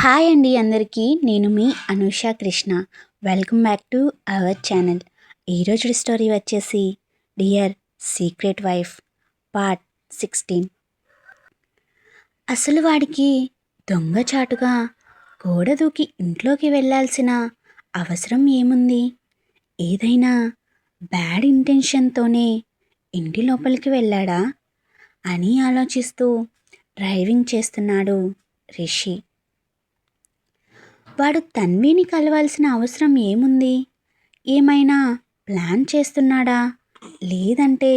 Hi అండి అందరికీ నేను మీ Anusha Krishna. Welcome back to our channel ఈరోజు స్టోరీ వచ్చేసి dear secret wife part sixteen అసలు వాడికి దొంగచాటుగా గోడ దూకి ఇంట్లోకి వెళ్ళాల్సిన అవసరం ఏముంది? ఏదైనా బ్యాడ్ ఇంటెన్షన్తోనే ఇంటి లోపలికి వెళ్ళాడా? అని ఆలోచిస్తూ డ్రైవింగ్ చేస్తున్నాడు రిషి. వాడు తన్విని కలవాల్సిన అవసరం ఏముంది? ఏమైనా ప్లాన్ చేస్తున్నాడా? లేదంటే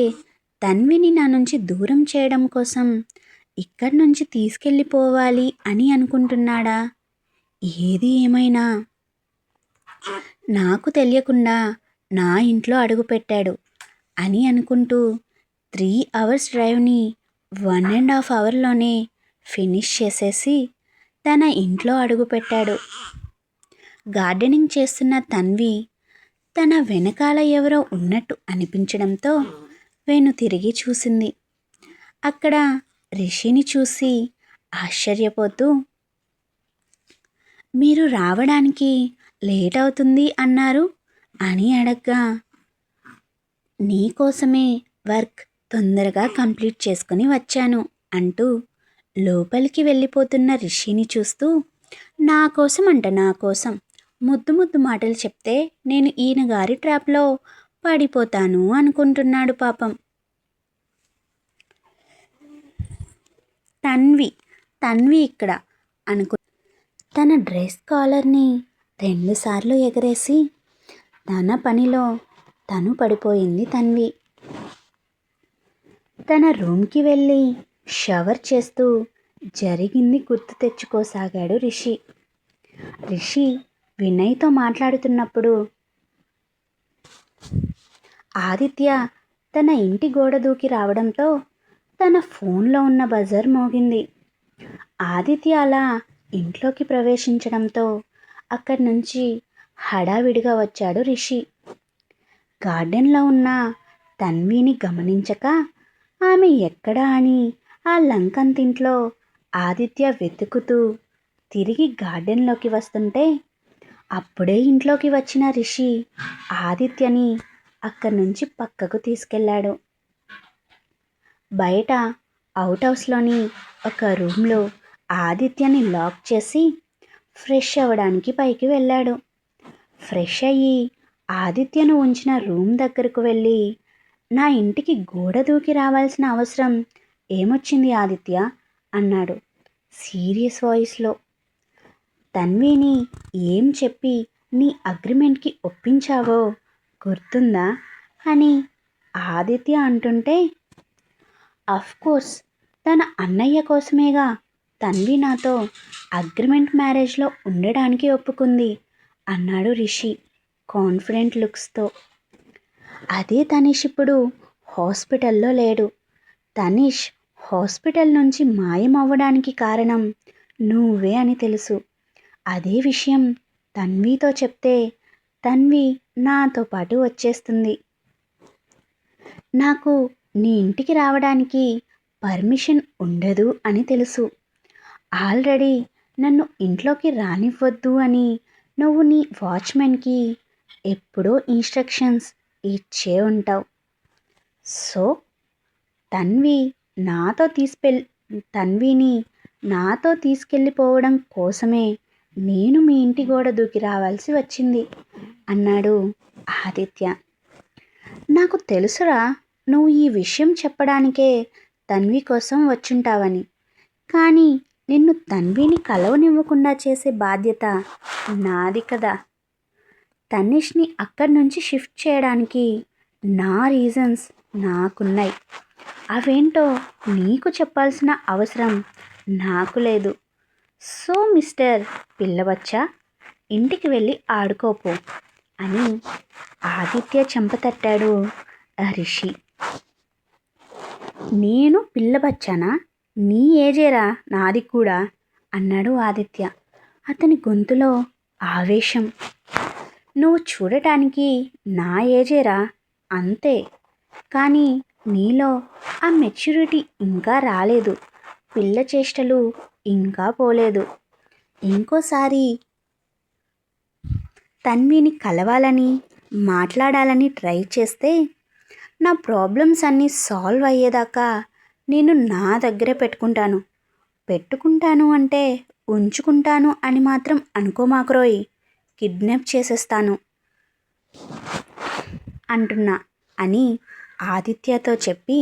తన్విని నా నుంచి దూరం చేయడం కోసం ఇక్కడి నుంచి తీసుకెళ్ళిపోవాలి అని అనుకుంటున్నాడా? ఏది ఏమైనా? నాకు తెలియకుండా నా ఇంట్లో అడుగుపెట్టాడు అని అనుకుంటూ త్రీ అవర్స్ డ్రైవ్ని వన్ అండ్ హాఫ్ అవర్లోనే ఫినిష్ చేసేసి తన ఇంట్లో అడుగుపెట్టాడు గార్డెనింగ్ చేస్తున్న తన్వి తన వెనకాల ఎవరో ఉన్నట్టు అనిపించడంతో వేణు తిరిగి చూసింది. అక్కడ రిషిని చూసి ఆశ్చర్యపోతూ మీరు రావడానికి లేట్ అవుతుంది అన్నారు? అని అడగ్గా నీకోసమే వర్క్ తొందరగా కంప్లీట్ చేసుకుని వచ్చాను అంటూ లోపలికి వెళ్ళిపోతున్న రిషిని చూస్తూ నా కోసం అంట నా కోసం. ముద్దు ముద్దు మాటలు చెప్తే నేను ఈయన గారి ట్రాప్లో పడిపోతాను అనుకుంటున్నాడు పాపం. తన్వి తన్వి ఇక్కడ అనుకు తన డ్రెస్ కాలర్ని రెండుసార్లు ఎగరేసి తన పనిలో తను పడిపోయింది తన్వి. తన రూమ్కి వెళ్ళి షవర్ చేస్తూ జరిగింది గుర్తు తెచ్చుకోసాగాడు రిషి. రిషి వినయ్తో మాట్లాడుతున్నప్పుడు ఆదిత్య తన ఇంటి గోడ దూకి రావడంతో తన ఫోన్లో ఉన్న బజర్ మోగింది. ఆదిత్య అలా ఇంట్లోకి ప్రవేశించడంతో అక్కడి నుంచి హడావిడిగా వచ్చాడు రిషి. గార్డెన్లో ఉన్న తన్విని గమనించక ఆమె ఎక్కడా అని ఆ లంకంతింట్లో ఆదిత్య వెతుకుతూ తిరిగి గార్డెన్లోకి వస్తుంటే అప్పుడే ఇంట్లోకి వచ్చిన రిషి ఆదిత్యని అక్కడి నుంచి పక్కకు తీసుకెళ్ళాడు. బయట అవుట్ హౌస్లోని ఒక రూమ్లో ఆదిత్యని లాక్ చేసి ఫ్రెష్ అవ్వడానికి పైకి వెళ్ళాడు. ఫ్రెష్ అయ్యి ఆదిత్యను ఉంచిన రూమ్ దగ్గరకు వెళ్ళి నా ఇంటికి గోడ దూకి రావాల్సిన అవసరం ఏమొచ్చింది ఆదిత్య? అన్నాడు. సీరియస్ వాయిస్లో. తన్విని ఏం చెప్పి నీ అగ్రిమెంట్కి ఒప్పించావో గుర్తుందా? అని ఆదిత్య అంటుంటే కోర్స్ తన అన్నయ్య కోసమేగా తన్వి నాతో అగ్రిమెంట్ మ్యారేజ్లో ఉండడానికి ఒప్పుకుంది అన్నాడు రిషి కాన్ఫిడెంట్ లుక్స్తో. అదే తనిష్ ఇప్పుడు హాస్పిటల్లో లేడు. తనిష్ హాస్పిటల్ నుంచి మాయమవ్వడానికి కారణం నువ్వే అని తెలుసు. అదే విషయం తన్వితో చెప్తే తన్వి నాతో పాటు వచ్చేస్తుంది. నాకు నీ ఇంటికి రావడానికి పర్మిషన్ ఉండదు అని తెలుసు. ఆల్రెడీ నన్ను ఇంట్లోకి రానివ్వద్దు అని నువ్వు నీ వాచ్మెన్కి ఎప్పుడో ఇన్స్ట్రక్షన్స్ ఇచ్చే ఉంటావు. సో తన్వి నాతో తీసుకెళ్ తన్విని నాతో తీసుకెళ్ళిపోవడం కోసమే నేను మీ ఇంటి గోడ దూకి రావాల్సి వచ్చింది అన్నాడు ఆదిత్య. నాకు తెలుసురా నువ్వు ఈ విషయం చెప్పడానికే తన్వి కోసం వచ్చుంటావని. కానీ నిన్ను తన్విని కలవనివ్వకుండా చేసే బాధ్యత నాది కదా. తనిష్ని అక్కడి నుంచి షిఫ్ట్ చేయడానికి నా రీజన్స్ నాకున్నాయి. అవేంటో నీకు చెప్పాల్సిన అవసరం నాకు లేదు. సో మిస్టర్ పిల్లవచ్చా ఇంటికి వెళ్ళి ఆడుకోపో అని ఆదిత్య చెంపతట్టాడు రిషి. నేను పిల్లబచ్చానా? నీ ఏజేరా? నాది కూడా అన్నాడు ఆదిత్య. అతని గొంతులో ఆవేశం. నువ్వు చూడటానికి నా ఏజేరా? అంతే. కానీ నీలో ఆ మెచ్యూరిటీ ఇంకా రాలేదు. పిల్ల చేష్టలు ఇంకా పోలేదు. ఇంకోసారి తన్విని కలవాలని మాట్లాడాలని ట్రై చేస్తే నా ప్రాబ్లమ్స్ అన్నీ సాల్వ్ అయ్యేదాకా నేను నా దగ్గరే పెట్టుకుంటాను. పెట్టుకుంటాను అంటే ఉంచుకుంటాను అని మాత్రం అనుకోమాకురోయ్ కిడ్నాప్ చేసేస్తాను అంటున్నా అని ఆదిత్యతో చెప్పి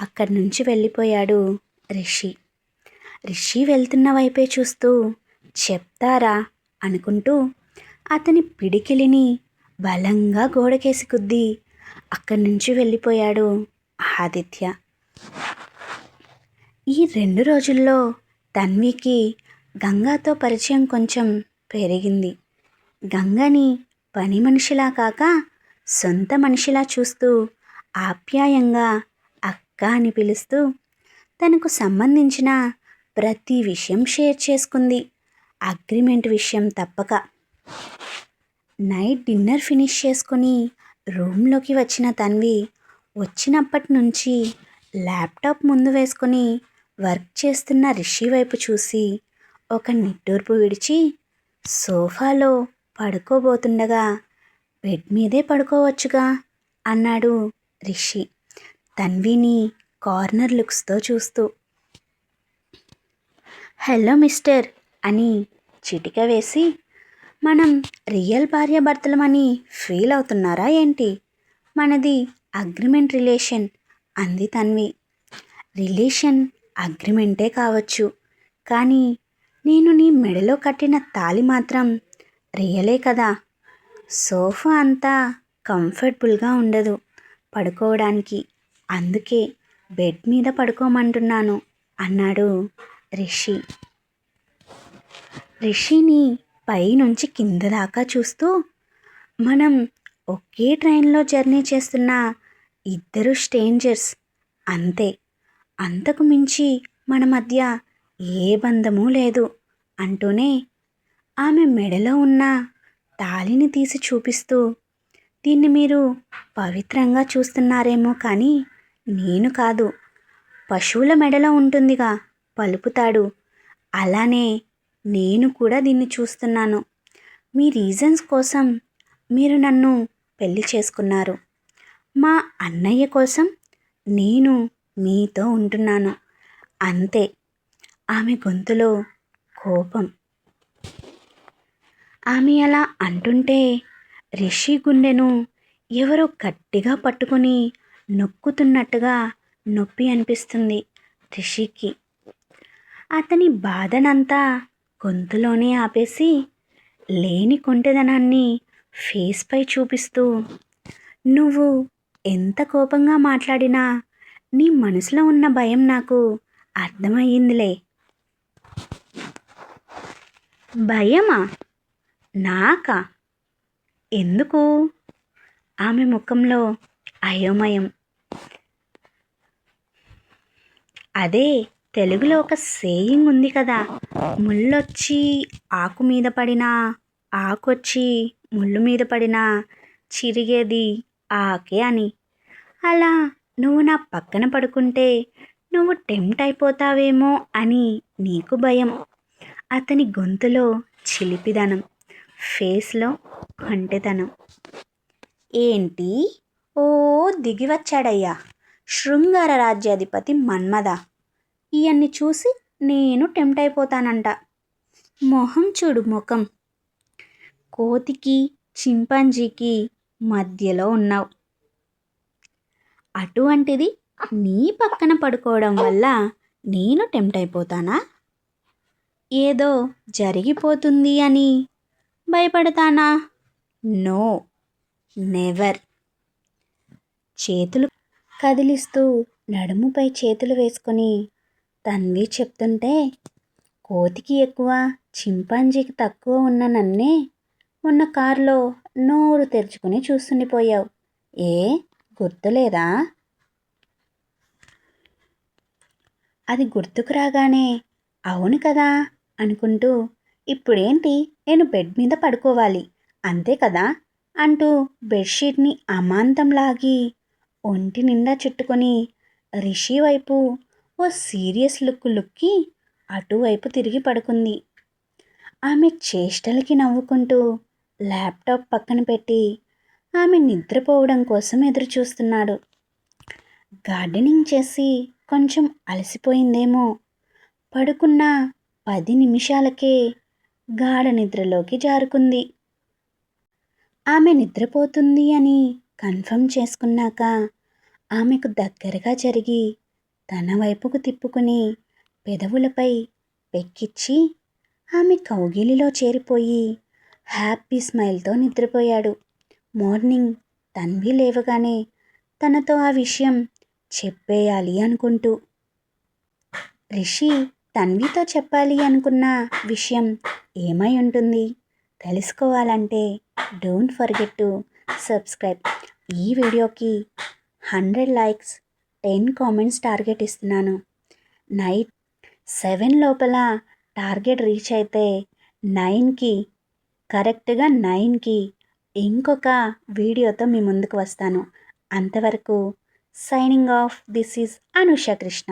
అక్కడి నుంచి వెళ్ళిపోయాడు రిషి. రిషి వెళ్తున్న వైపే చూస్తూ చెప్తారా? అనుకుంటూ అతని పిడికిలిని బలంగా గోడకేసి కుద్ది అక్కడి నుంచి వెళ్ళిపోయాడు ఆదిత్య. ఈ రెండు రోజుల్లో తన్వికి గంగాతో పరిచయం కొంచెం పెరిగింది. గంగని పని మనిషిలా కాక సొంత మనిషిలా చూస్తూ ఆప్యాయంగా అక్క అని పిలుస్తూ తనకు సంబంధించిన ప్రతి విషయం షేర్ చేసుకుంది. అగ్రిమెంట్ విషయం తప్పక. నైట్ డిన్నర్ ఫినిష్ చేసుకొని రూమ్లోకి వచ్చిన తన్వి వచ్చినప్పటి నుంచి ల్యాప్టాప్ ముందు వేసుకొని వర్క్ చేస్తున్న రిషి వైపు చూసి ఒక నిట్టూర్పు విడిచి సోఫాలో పడుకోబోతుండగా బెడ్ మీదే పడుకోవచ్చుగా అన్నాడు రిషి. తన్విని కార్నర్ లుక్స్తో చూస్తూ హలో మిస్టర్ అని చిటిక వేసి మనం రియల్ భార్యాభర్తలమని ఫీల్ అవుతున్నారా ఏంటి? మనది అగ్రిమెంట్ రిలేషన్ అంది తన్వి. రిలేషన్ అగ్రిమెంటే కావచ్చు కానీ నేను నీ మెడలో కట్టిన తాలి మాత్రం రియలే కదా. సోఫా అంతా కంఫర్టబుల్గా ఉండదు పడుకోవడానికి. అందుకే బెడ్ మీద పడుకోమంటున్నాను అన్నాడు రిషి. రిషిని పైనుంచి కింద దాకా చూస్తూ మనం ఒకే ట్రైన్లో జర్నీ చేస్తున్న ఇద్దరు స్ట్రేంజర్స్ అంతే. అంతకు మించి మన మధ్య ఏ బంధము లేదు అంటూనే ఆమె మెడలో ఉన్న తాలిని తీసి చూపిస్తూ దీన్ని మీరు పవిత్రంగా చూస్తున్నారేమో కానీ నేను కాదు. పశువుల మెడలో ఉంటుందిగా పలుపుతాడు. అలానే నేను కూడా దీన్ని చూస్తున్నాను. మీ రీజన్స్ కోసం మీరు నన్ను పెళ్ళి చేసుకున్నారు. మా అన్నయ్య కోసం నేను మీతో ఉంటున్నాను. అంతే. ఆమె గొంతులో కోపం. ఆమె అలా అంటుంటే రిషి గుండెను ఎవరో గట్టిగా పట్టుకొని నొక్కుతున్నట్టుగా నొప్పి అనిపిస్తుంది రిషికి. అతని బాధనంతా గొంతులోనే ఆపేసి లేని కొంటెదనాన్ని ఫేస్పై చూపిస్తూ నువ్వు ఎంత కోపంగా మాట్లాడినా నీ మనసులో ఉన్న భయం నాకు అర్థమయ్యిందిలే. భయమా? నాకా? ఎందుకు? ఆమె ముఖంలో అయోమయం. అదే తెలుగులో ఒక సేయింగ్ ఉంది కదా ముళ్ళొచ్చి ఆకు మీద పడినా ఆకొచ్చి ముళ్ళు మీద పడినా చిరిగేది ఆకే అని. అలా నువ్వు నా పక్కన పడుకుంటే నువ్వు టెంప్ట్ అయిపోతావేమో అని నీకు భయం. అతని గొంతులో చిలిపిదనం ఫేస్లో కంటెతనం. ఏంటి? ఓ దిగి వచ్చాడయ్యా శృంగార రాజ్యాధిపతి మన్మద. ఇవన్నీ చూసి నేను టెంప్ట్ అయిపోతానంట మొహం చూడు ముఖం. కోతికి చింపాంజీకి మధ్యలో ఉన్నావు. అటువంటిది నీ పక్కన పడుకోవడం వల్ల నేను టెంప్ట్ అయిపోతానా ఏదో జరిగిపోతుంది అని భయపడతానా? No never. చేతులు కదిలిస్తూ నడుముపై చేతులు వేసుకొని తన్వి చెప్తుంటే కోతికి ఎక్కువ చింపాంజీకి తక్కువ ఉన్న నన్నే ఉన్న కారులో నోరు తెరుచుకుని చూస్తుండిపోయావు. ఏ? గుర్తులేదా? అది గుర్తుకు రాగానే అవును కదా అనుకుంటూ ఇప్పుడేంటి? నేను బెడ్ మీద పడుకోవాలి. అంతే కదా అంటూ బెడ్షీట్ని అమాంతం లాగి ఒంటి నిండా చుట్టుకొని రిషి వైపు ఓ సీరియస్ లుక్ లుక్కి అటువైపు తిరిగి పడుకుంది. ఆమె చేష్టలకి నవ్వుకుంటూ ల్యాప్టాప్ పక్కన పెట్టి ఆమె నిద్రపోవడం కోసం ఎదురు చూస్తున్నాడు గార్డెనింగ్ చేసి కొంచెం అలసిపోయిందేమో. పడుకున్న పది నిమిషాలకే గాఢ నిద్రలోకి జారుకుంది. ఆమె నిద్రపోతుంది అని కన్ఫర్మ్ చేసుకున్నాక ఆమెకు దగ్గరగా జరిగి తన వైపుకు తిప్పుకుని పెదవులపై పెక్కిచ్చి ఆమె కౌగిలిలో చేరిపోయి హ్యాపీ స్మైల్తో నిద్రపోయాడు. మార్నింగ్ తన్వి లేవగానే తనతో ఆ విషయం చెప్పేయాలి అనుకుంటూ. రిషి తన్వితో చెప్పాలి అనుకున్న విషయం ఏమై ఉంటుంది? తెలుసుకోవాలంటే డోంట్ ఫర్గెట్ టు సబ్స్క్రైబ్. ఈ వీడియోకి hundred likes ten comments target ఇస్తున్నాను. నైట్ సెవెన్ లోపల టార్గెట్ రీచ్ అయితే నైన్కి కరెక్ట్గా నైన్కి ఇంకొక వీడియోతో మీ ముందుకు వస్తాను. అంతవరకు signing off this is Anusha Krishna.